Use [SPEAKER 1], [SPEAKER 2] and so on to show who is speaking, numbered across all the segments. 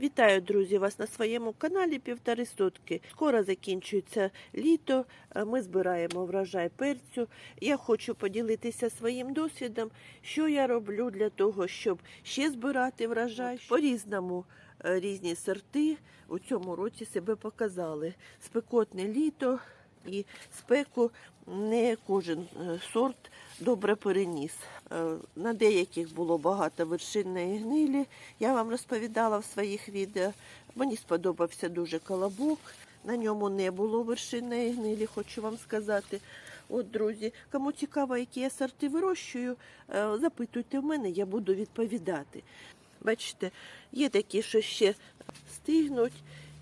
[SPEAKER 1] Вітаю, друзі, вас на своєму каналі Півтори Сотки. Скоро закінчується літо. Ми збираємо врожай перцю. Я хочу поділитися своїм досвідом, що я роблю для того, щоб ще збирати врожай. По-різному е, різні сорти у цьому році себе показали. Спекотне літо і спеку не кожен е, сорт добре переніс. Е, На деяких було багато вершинної гнилі. Я вам розповідала в своїх відео. Мені сподобався дуже колобок. На ньому не було вершинної гнилі, хочу вам сказати. От, друзі, кому цікаво, які я сорти вирощую, е, запитуйте в мене, я буду відповідати. Бачите, є такі, що ще стигнуть,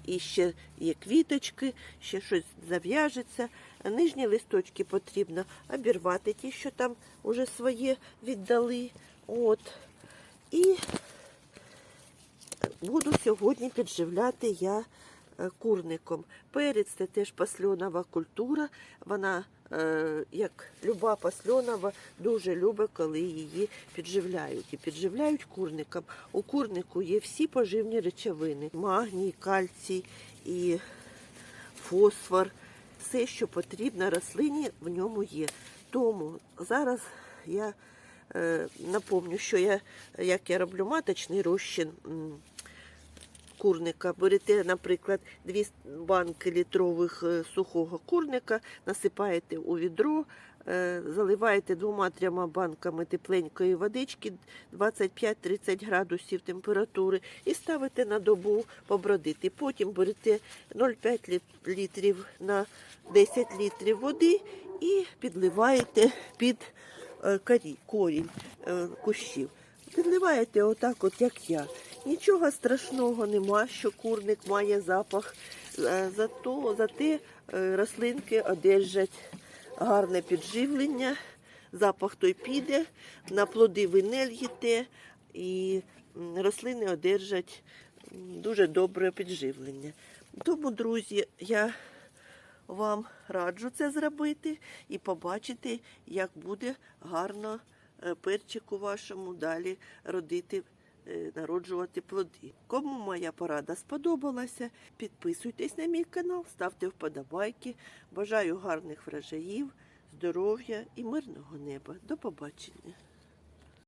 [SPEAKER 1] і ще є квіточки, ще щось зав'яжеться. Нижні листочки потрібно обірвати, ті, що там уже своє віддали. От. І буду сьогодні підживляти я курником. Перець це теж пасльонова культура. Вона, е, як люба пасльонова, дуже любить, коли її підживляють. І підживляють курником. У курнику є всі поживні речовини: магній, кальцій і фосфор. Все, що потрібно рослині, в ньому є. Тому зараз я е, напомню, що я, як я роблю маточний розчин курника. Берете, наприклад, дві банки літрових е, сухого курника, насипаєте у відро, е, заливаєте двома-трьома банками тепленької водички 25-30 градусів температури і ставите на добу побродити. Потім берете 0,5 літрів на 10 літрів води і підливаєте під е, корінь кущів. Підливаєте отак, от як я. Нічого страшного нема, що курник має запах. Е, Зато зате е, рослинки одержать гарне підживлення, запах той піде, на плоди ви не і рослини одержать дуже добре підживлення. Тому, друзі, я вам раджу це зробити і побачити, як буде гарно е, перчику вашому далі родити, народжувати плоди. Кому моя порада сподобалася, підписуйтесь на мій канал, ставте вподобайки. Бажаю гарних врожаїв, здоров'я і мирного неба. До побачення.